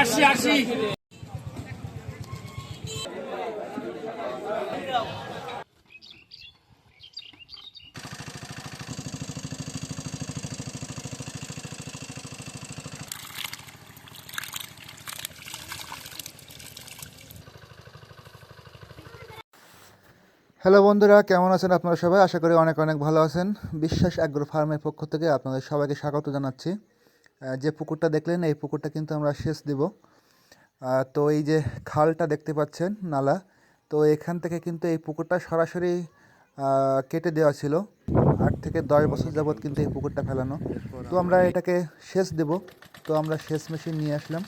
আসি আসি। হ্যালো বন্ধুরা, কেমন আছেন আপনারা সবাই? আশা করি অনেক অনেক ভালো আছেন। বিশ্বাস অ্যাগ্রো ফার্মের পক্ষ থেকে আপনাদের সবাইকে স্বাগত জানাচ্ছি। যে পুকুরটা দেখলেন, এই পুকুরটা কিন্তু আমরা সেচ দিব। তো এই যে খালটা দেখতে পাচ্ছেন, নালা, তো এখান থেকে কিন্তু এই পুকুরটা সরাসরি কেটে দেওয়া ছিল। আট থেকে দশ বছর যাবৎ কিন্তু এই পুকুরটা ফেলানো। তো আমরা এটাকে সেচ দেব। তো আমরা সেচ মেশিন নিয়ে আসলাম।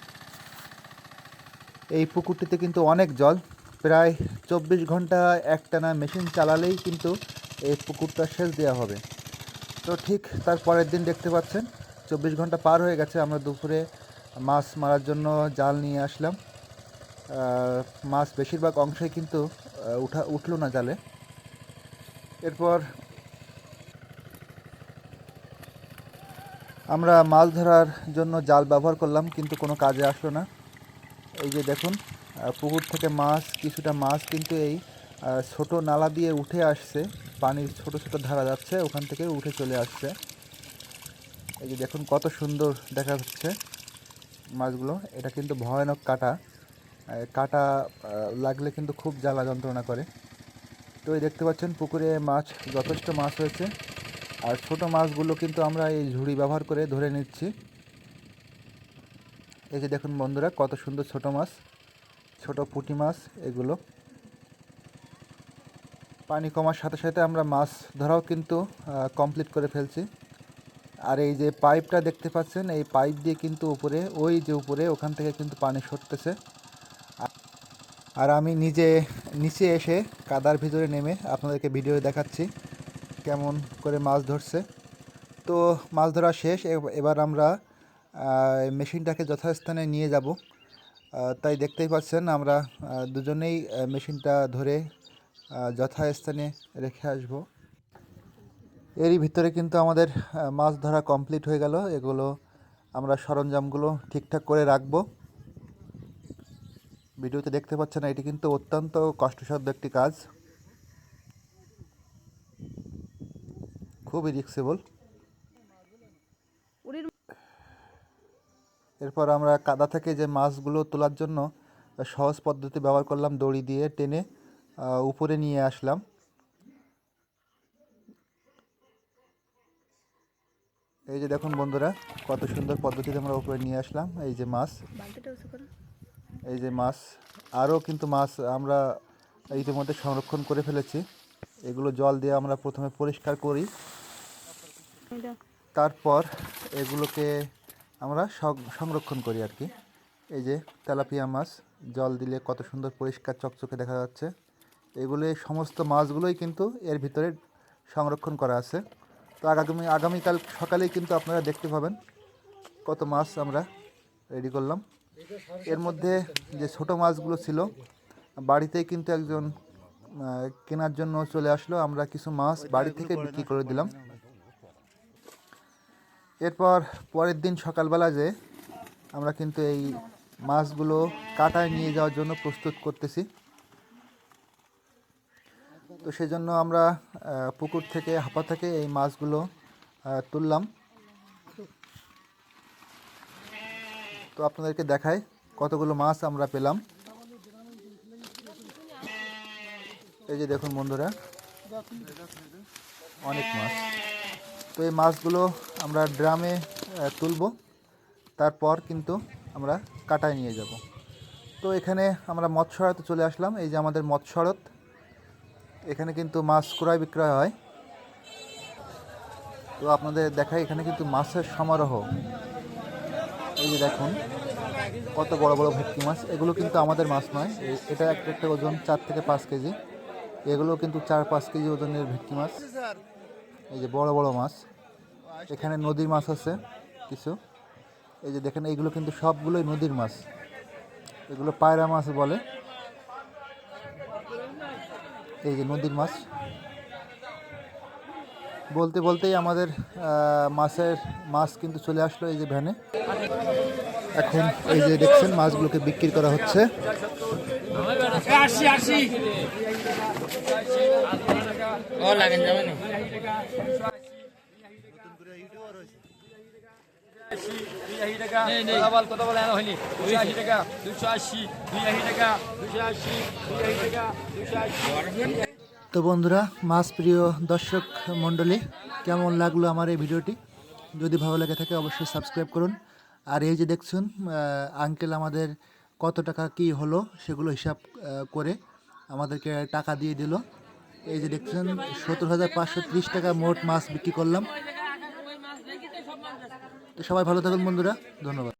এই পুকুরটিতে কিন্তু অনেক জল। প্রায় চব্বিশ ঘণ্টা একটানা মেশিন চালালেই কিন্তু এই পুকুরটা সেচ দেওয়া হবে। তো ঠিক তার পরের দিন দেখতে পাচ্ছেন চব্বিশ ঘণ্টা পার হয়ে গেছে। আমরা দুপুরে মাছ মারার জন্য জাল নিয়ে আসলাম। মাছ বেশিরভাগ অংশই কিন্তু উঠা, উঠল না জালে। এরপর আমরা মাছ ধরার জন্য জাল ব্যবহার করলাম, কিন্তু কোনো কাজে আসলো না। এই যে দেখুন পুকুর থেকে মাছ, কিছুটা মাছ কিন্তু এই ছোট নালা দিয়ে উঠে আসছে। পানির ছোট ছোট ধারা যাচ্ছে, ওখান থেকে উঠে চলে আসছে। এই যে দেখুন কত সুন্দর দেখা যাচ্ছে মাছগুলো। এটা কিন্তু ভয়ানক কাটা। কাটা লাগলে কিন্তু খুব জ্বালা যন্ত্রণা করে। তো এই দেখতে পাচ্ছেন পুকুরে মাছ, যথেষ্ট মাছ হয়েছে। আর ছোট মাছগুলো কিন্তু আমরা এই ঝুড়ি ব্যবহার করে ধরে নিচ্ছি। এই যে দেখুন বন্ধুরা, কত সুন্দর ছোট মাছ, ছোট পুঁটি মাছ এগুলো। পানি কমার সাথে সাথে আমরা মাছ ধরাও কিন্তু কমপ্লিট করে ফেলছি। আর এই যে পাইপটা দেখতে পাচ্ছেন, এই পাইপ দিয়ে কিন্তু উপরে, ওই যে উপরে, ওখান থেকে কিন্তু পানি সরতেছে। আর আমি নিজে, নিচে এসে কাদার ভিতরে নেমে আপনাদেরকে ভিডিও দেখাচ্ছি কেমন করে মাছ ধরছে। তো মাছ ধরা শেষ এব- এবার আমরা মেশিনটাকে যথাস্থানে নিয়ে যাব। তাই দেখতেই পাচ্ছেন আমরা দুজনেই মেশিনটা ধরে যথাস্থানে রেখে আসব। এরই ভিতরে কিন্তু আমাদের মাছ ধরা কমপ্লিট হয়ে গেল। এগুলো আমরা সরঞ্জামগুলো ঠিকঠাক করে রাখব। ভিডিওতে দেখতে পাচ্ছেন এটি কিন্তু অত্যন্ত কষ্টসাধ্য একটি কাজ। খুবই রিক্সেবল এরপর আমরা কাদা থেকে যে মাছগুলো তোলার জন্য সহজ পদ্ধতি ব্যবহার করলাম, দড়ি দিয়ে টেনে উপরে নিয়ে আসলাম। এই যে দেখুন বন্ধুরা কত সুন্দর পদ্ধতিতে আমরা উপরে নিয়ে আসলাম। এই যে মাছ। এই যে মাছ। আরও কিন্তু মাছ আমরা ইতিমধ্যে সংরক্ষণ করে ফেলেছি। এগুলো জল দিয়ে আমরা প্রথমে পরিষ্কার করি। তারপর এগুলোকে আমরা সংরক্ষণ করি আর কি। এই যে তেলাপিয়া মাছ জল দিলে কত সুন্দর পরিষ্কার চকচকে দেখা যাচ্ছে। এগুলো সমস্ত মাছগুলোই কিন্তু এর ভিতরে সংরক্ষণ করা আছে। তো আগামী, আগামীকাল সকালেই কিন্তু আপনারা দেখতে পাবেন কত মাছ আমরা রেডি করলাম। এর মধ্যে যে ছোট মাছগুলো ছিল বাড়িতেই কিন্তু একজন কেনার জন্য চলে আসলো। আমরা কিছু মাছ বাড়ি থেকে বিক্রি করে দিলাম। এরপর পরের দিন সকালবেলা যে আমরা কিন্তু এই মাছগুলো কাটায় নিয়ে যাওয়ার জন্য প্রস্তুত করতেছি। তো সেই জন্য আমরা পুকুর থেকে, হাপা থেকে এই মাছগুলো তুললাম। তো আপনাদেরকে দেখাই কতগুলো মাছ আমরা পেলাম। এই যে দেখুন বন্ধুরা, অনেক মাছ। তো এই মাছগুলো আমরা ড্রামে তুলবো। তারপর কিন্তু আমরা কাটায় নিয়ে যাব। তো এখানে আমরা মৎস্যড়াতে চলে আসলাম। এই যে আমাদের মৎস্যড়ত এখানে কিন্তু মাছ ক্রয় বিক্রয় হয়। তো আপনাদের দেখাই এখানে কিন্তু মাছের সমারোহ। এই যে দেখুন, কত বড় বড় ভেটকি মাছ। এগুলো কিন্তু আমাদের মাছ নয়। এটা একটা একটা ওজন চার থেকে পাঁচ কেজি। এগুলো কিন্তু চার পাঁচ কেজি ওজনের ভেটকি মাছ। এই যে বড় বড় মাছ। এখানে নদীর মাছ আছে কিছু। এই যে দেখেন, এইগুলো কিন্তু সবগুলোই নদীর মাছ। এগুলো পায়রা মাছ বলে। এই যে নদীর মাছ। বলতে বলতেই আমাদের মাছের মাছ কিন্তু চলে আসলো এই যে ভ্যানে। এখন এই যে দেখছেন মাছগুলোকে বিক্রি করা হচ্ছে। আশি ও লাগেন যাবে না আবার কথা বলে আনা হয়নি। দুশো আশি টাকা। দুশো আশি। দুই আশি টাকা দুশো আশি দুই আশি টাকা দুশো আশি। তো বন্ধুরা মাছ প্রিয় দর্শক মণ্ডলী কেমন লাগল আমার এই ভিডিওটি? যদি ভালো লেগে থাকে অবশ্যই সাবস্ক্রাইব করুন। আর এই যে দেখছেন আঙ্কেল আমাদের কত টাকা কি হলো সেগুলো হিসাব করে আমাদেরকে টাকা দিয়ে দিল। এই যে দেখছেন সত্তর হাজার পাঁচশো ত্রিশ টাকা মোট মাছ বিক্রি করলাম। তো সবাই ভালো থাকুন বন্ধুরা ধন্যবাদ।